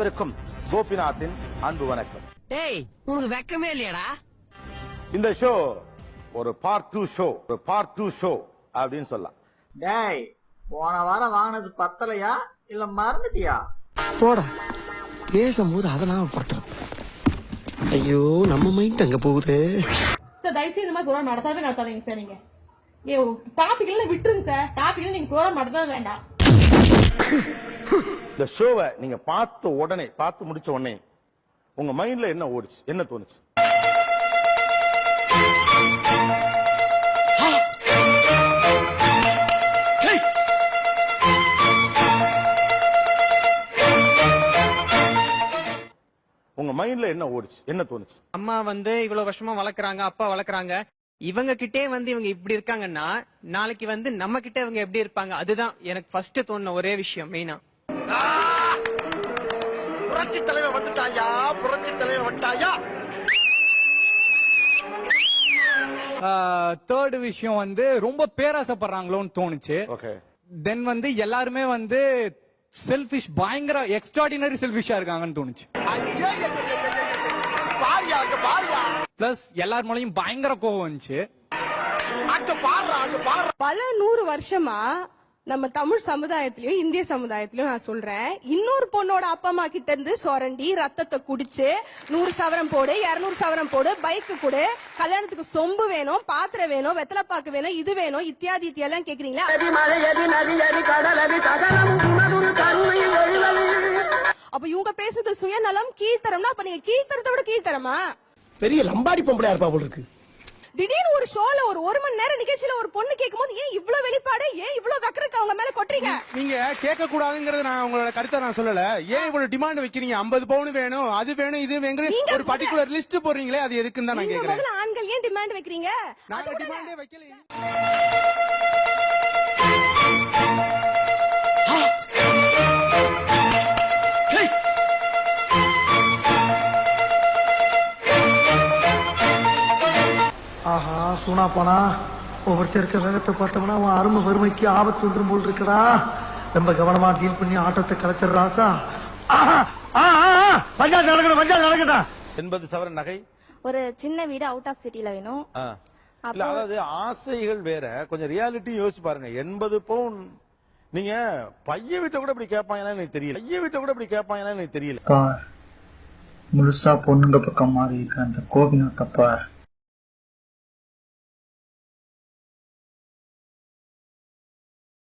அனைவருக்கும் கோபிநாத்தின் அன்பு வணக்கம். டேய் உனக்கு வெக்கமே இல்லையாடா. இந்த ஷோ ஒரு பார்ட் டூ ஷோ ஒரு பார்ட் டூ ஷோ அப்படின்னு சொல்லலாம். டேய் போன வாரம் வாங்கினது பத்தலையா? இல்ல மறந்துட்டியா? போடா. பேசும்போது அதெல்லாம் படுத்துறது ஐயோ நம்ம மைண்ட் அங்க போகுது? சார் தயவுசெய்து இந்த மாதிரி ப்ரோக்ராம் நடத்தாவே நடத்தாதீங்க சார் நீங்க. ஏ டாபிக் எல்லாம் விட்டுருங்க சார். டாபிக் எல்லாம் நீங்க ப்ரோக்ராம் நடத்தவே வேண்டாம். இந்த ஷோவை நீங்க பார்த்த உடனே பார்த்து முடிச்ச உடனே உங்க மைண்ட்ல என்ன ஓடுச்சு? என்ன தோணுச்சு? உங்க மைண்ட்ல என்ன ஓடுச்சு? என்ன தோணுச்சு? அம்மா வந்து இவ்வளவு வருஷமா வளர்க்குறாங்க அப்பா வளர்க்குறாங்க. இவங்க கிட்டே வந்து இவங்க இப்படி இருக்காங்கன்னா நாளைக்கு வந்து நம்ம கிட்ட இவங்க எப்படி இருப்பாங்க? அதுதான் எனக்கு ஃபர்ஸ்ட் தோணுன ஒரே விஷயம் மெயினா புரட்சி தலைவர் வந்துட்டாயா? புரட்சி தலைவர் வந்துட்டாயா? தேர்ட் விஷயம் வந்து ரொம்ப பேராசைப்படுறாங்களோன்னு தோணுச்சு. தென் வந்து எல்லாருமே வந்து செல்ஃபிஷ் பயங்கர எக்ஸ்ட்ராடினரி செல்ஃபிஷா இருக்காங்கன்னு தோணுச்சு. பிளஸ் எல்லார் மேலயும் பயங்கர கோவம் வந்துச்சு பல நூறு வருஷமா நம்ம தமிழ் சமுதாயத்திலயும் இந்திய சமுதாயத்திலயும் நான் சொல்றேன். இன்னொரு பொண்ணோட அப்பா அம்மா கிட்ட இருந்து சொரண்டி ரத்தத்தை குடிச்சு நூறு சவரம் போடு இருநூறு சவரம் போடு பைக்கு கொடு கல்யாணத்துக்கு சொம்பு வேணும் பாத்திரம் வேணும் வெத்தலைப்பாக்கு வேணும் இது வேணும் இத்தியாதி இத்தியாலாம் கேக்குறீங்களா? அப்ப இவங்க பேசுறது சுயநலம் கீழ்த்தரம்னா அப்ப நீங்க கீழ்த்தரத்தை விட கீழ்த்தரமா? பெரிய லம்பாடி பொம்பளையா இருப்பா போல இருக்கு. திடீர்னு ஒரு ஷோல ஒரு ஒரு மணி நேரம் நிகழ்ச்சியில ஒரு பொண்ணு கேட்கும்போது ஏன் இவ்ளோ வெளிப்பாடு? ஏன் இவ்ளோ வக்கரத்தை அவங்க மேல கொட்டுறீங்க? நீங்க கேட்க கூடாதுங்கறது நான் உங்களோட கருத்தை நான் சொல்லல. ஏன் இவ்வளவு டிமாண்ட் வைக்கிறீங்க? 50 பவுன் வேணும் அது வேணும் இது வேணும் ஒரு பர்டிகுலர் லிஸ்ட் போடுறீங்களே அது எதுக்குன்னு தான் நான் கேக்குறேன் ஆண்கள் ஏன் டிமாண்ட் வைக்கிறீங்க? நாங்க டிமாண்டே வைக்கல ஆஹா சூனா போனா ஒவ்வொருத்தர் இருக்க வேகத்தை பார்த்தோம்னா அவன் அருமை வறுமைக்கு ஆபத்து வந்துரும் போல் இருக்கடா. ரொம்ப கவனமா டீல் பண்ணி ஆட்டத்தை கலைச்சிடுற ராசா. ஆஹா, ஆ, ஆ, ஆ, பஞ்சாயத்து நடக்கணும் பஞ்சாயத்து நடக்கட்டும் எண்பது சவரன் நகை. ஒரு சின்ன வீடு அவுட் ஆஃப் சிட்டில வேணும். இல்ல அதாவது ஆசைகள் வேற. கொஞ்சம் ரியாலிட்டி யோசிச்சு பாருங்க. எண்பது பவுன் நீங்க பைய வீட்டை கூட இப்படி கேட்பாங்கன்னா எனக்கு தெரியல. பைய வீட்டை கூட இப்படி கேட்பாங்கன்னா எனக்கு தெரியல. முழுசா பொண்ணுங்க பக்கம் மாறி இருக்க அந்த கோபிநாத் தப்பார்